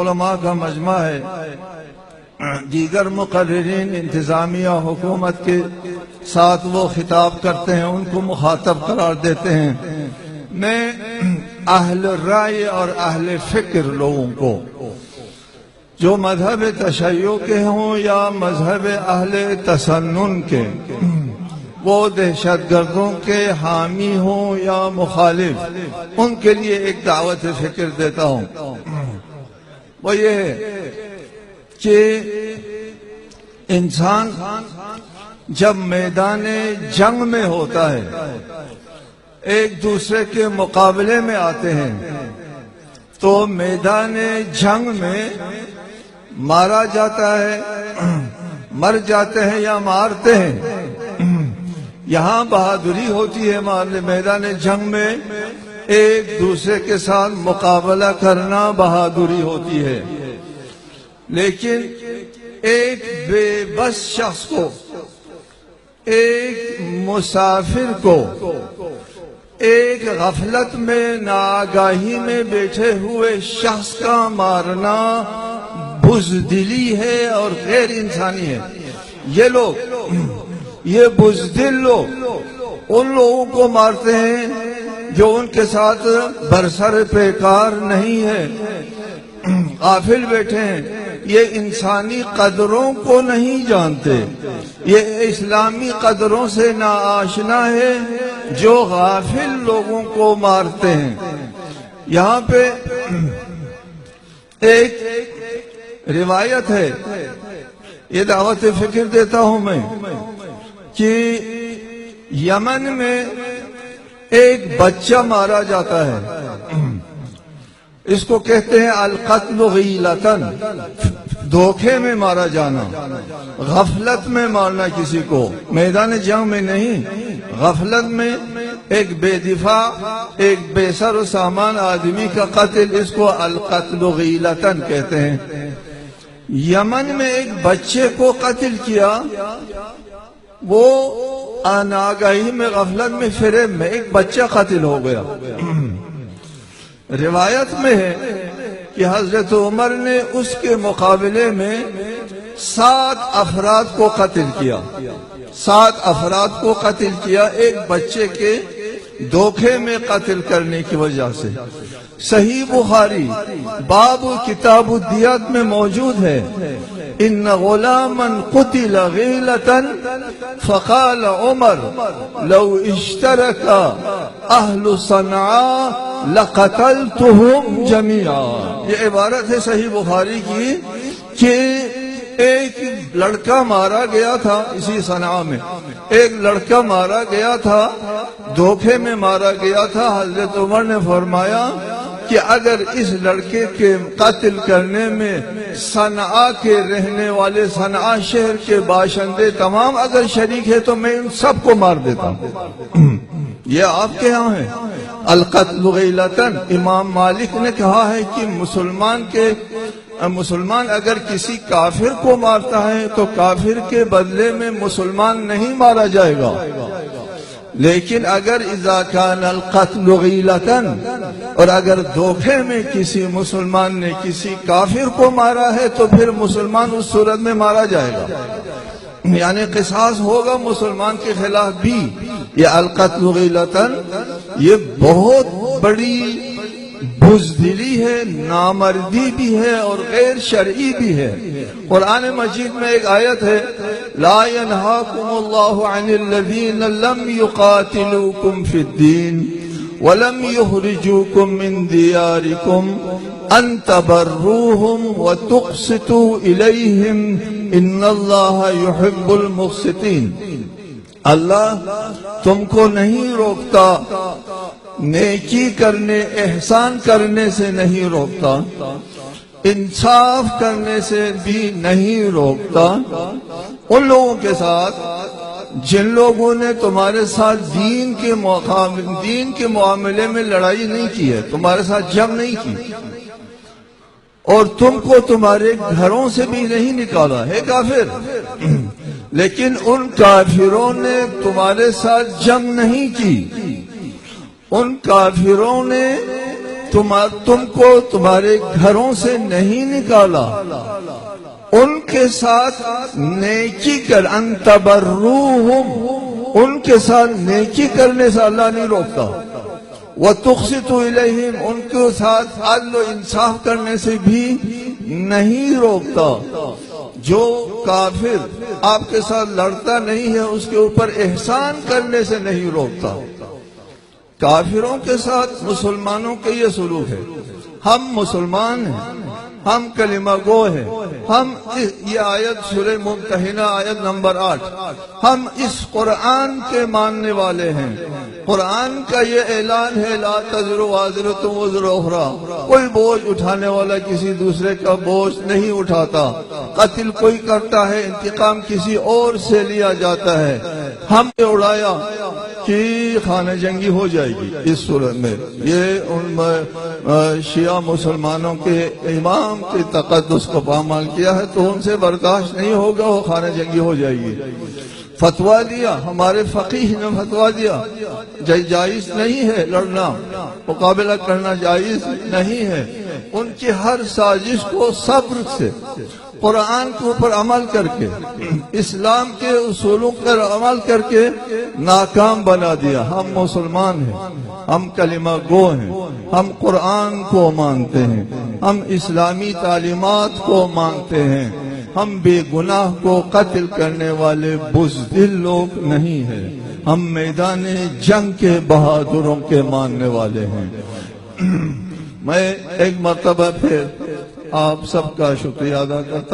علماء کا مجمع ہے۔ دیگر مقررین انتظامیہ حکومت کے ساتھ وہ خطاب کرتے ہیں، ان کو مخاطب قرار دیتے ہیں۔ میں اہل رائے اور اہل فکر لوگوں کو، جو مذہب تشیع کے ہوں یا مذہب اہل تسنن کے، وہ دہشت گردوں کے حامی ہوں یا مخالف، ان کے لیے ایک دعوت فکر دیتا ہوں۔ وہ یہ ہے کہ انسان جب میدان جنگ میں ہوتا ہے، ایک دوسرے کے مقابلے میں آتے ہیں، تو میدان جنگ میں مارا جاتا ہے، مر جاتے ہیں یا مارتے ہیں۔ یہاں بہادری ہوتی ہے میدان جنگ میں ایک دوسرے کے ساتھ مقابلہ کرنا بہادری ہوتی ہے۔ لیکن ایک بے بس شخص کو، ایک مسافر کو، ایک غفلت میں، ناگاہی میں بیٹھے ہوئے شخص کا مارنا بزدلی ہے اور غیر انسانی ہے۔ یہ لوگ، یہ بزدل لوگ، ان لوگوں کو مارتے ہیں جو ان کے ساتھ برسر پیکار نہیں ہے، غافل بیٹھے ہیں۔ یہ انسانی قدروں کو نہیں جانتے۔ یہ اسلامی قدروں سے ناآشنا ہے جو غافل لوگوں کو مارتے ہیں۔ یہاں پہ ایک روایت ہے۔ یہ دعوت فکر دیتا ہوں میں کہ یمن میں ایک بچہ مارا جاتا ہے۔ اس کو کہتے ہیں القتل غیلتن دھوکے میں مارا جانا، غفلت میں مارنا کسی کو۔ میدان جنگ میں نہیں، غفلت میں ایک بے دفاع، ایک بے سر و سامان آدمی کا قتل اس کو القتل غیلتن کہتے ہیں۔ یمن میں ایک بچے کو قتل کیا وہ آناگاہی میں غفلت میں فرے میں ایک بچہ قتل ہو گیا۔ روایت میں ہے کہ حضرت عمر نے اس کے مقابلے میں سات افراد کو قتل کیا۔ سات افراد کو قتل کیا۔ ایک بچے کے دھوکے میں قتل کرنے کی وجہ سے۔ صحیح بخاری باب کتاب الدیات میں موجود ہے۔ ان غلاما قتل غیلتا فقال عمر، لو اشترك اہل صنعاء لقتلتهم جميعا یہ عبارت ہے صحیح بخاری کی کہ ایک لڑکا مارا گیا تھا اسی صنعاء میں۔ ایک لڑکا مارا گیا تھا، دھوکے میں مارا گیا تھا۔ حضرت عمر نے فرمایا کہ اگر اس لڑکے کے قتل کرنے میں صنعا کے رہنے والے صنعا شہر کے باشندے تمام اگر شریک ہے تو میں ان سب کو مار دیتا ہوں۔ یہ آپ کے ہاں ہے۔ القتل غیلتن امام مالک نے کہا ہے کہ مسلمان کے مسلمان اگر کسی کافر کو مارتا ہے تو کافر کے بدلے میں مسلمان نہیں مارا جائے گا۔ لیکن اگر اذا کان القتل غیلتن اور اگر دھوکے میں کسی مسلمان نے کسی کافر کو مارا ہے تو پھر مسلمان اس صورت میں مارا جائے گا۔ یعنی قصاص ہوگا مسلمان کے خلاف بھی۔ یہ القتل غیلتن یہ بہت بڑی بزدلی ہے، نامردی بھی ہے اور غیر شرعی بھی ہے۔ قرآن مجید میں ایک آیت ہے، لا ينهاكم الله عن الذين لم يقاتلوكم في الدين ولم يخرجوكم من دياركم أن تبروهم وتقسطوا إليهم إن الله يحب المقسطين اللہ تم کو نہیں روکتا نیکی کرنے، احسان کرنے سے نہیں روکتا۔ انصاف کرنے سے بھی نہیں روکتا۔ ان لوگوں کے ساتھ، جن لوگوں نے تمہارے ساتھ دین کے دین کے معاملے میں لڑائی نہیں کی ہے، تمہارے ساتھ جنگ نہیں کی۔ اور تم کو تمہارے گھروں سے بھی نہیں نکالا ہے کافر۔ لیکن ان کافروں نے تمہارے ساتھ جنگ نہیں کی۔ ان کافروں نے تم کو تمہارے گھروں سے نہیں نکالا۔ ان کے ساتھ نیکی کر انتبروہم ان کے ساتھ نیکی کرنے سے اللہ نہیں روکتا۔ وہ تخصت ان کے ساتھ عدل و انصاف کرنے سے بھی نہیں روکتا۔ جو کافر آپ کے ساتھ لڑتا نہیں ہے، اس کے اوپر احسان کرنے سے نہیں روکتا۔ کافروں کے ساتھ مسلمانوں کے یہ سلوک ہے۔ ہم مسلمان ہیں، ہم کلمہ گو ہیں۔ ہم یہ آیت سورہ ممتحنہ آیت نمبر آٹھ۔ ہم اس قرآن کے ماننے والے ہیں۔ قرآن کا یہ اعلان ہے، لا تذر وازر تم وزر اخرى کوئی بوجھ اٹھانے والا کسی دوسرے کا بوجھ نہیں اٹھاتا۔ قتل کوئی کرتا ہے، انتقام کسی اور سے لیا جاتا ہے۔ ہم نے اڑایا۔ کہ خانہ جنگی ہو جائے گی اس صورت میں؟ یہ ان شیعہ مسلمانوں کے امام کے تقدس کو پامال کیا ہے تو ان سے برداشت نہیں ہوگا، وہ خانہ جنگی ہو جائے گی۔ فتوا دیا، ہمارے فقیح نے فتوا دیا۔ جائز نہیں ہے لڑنا، مقابلہ کرنا جائز نہیں ہے۔ ان کی ہر سازش کو صبر سے، قرآن کے اوپر عمل کر کے، اسلام کے اصولوں پر عمل کر کے ناکام بنا دیا۔ ہم مسلمان ہیں، ہم کلمہ گو ہیں، ہم قرآن کو مانتے ہیں، ہم اسلامی تعلیمات کو مانتے ہیں۔ ہم بے گناہ کو قتل کرنے والے بزدل لوگ نہیں ہیں۔ ہم میدان جنگ کے بہادروں کے ماننے والے ہیں۔ میں ایک مرتبہ پھر آپ سب کا شکریہ ادا کرتا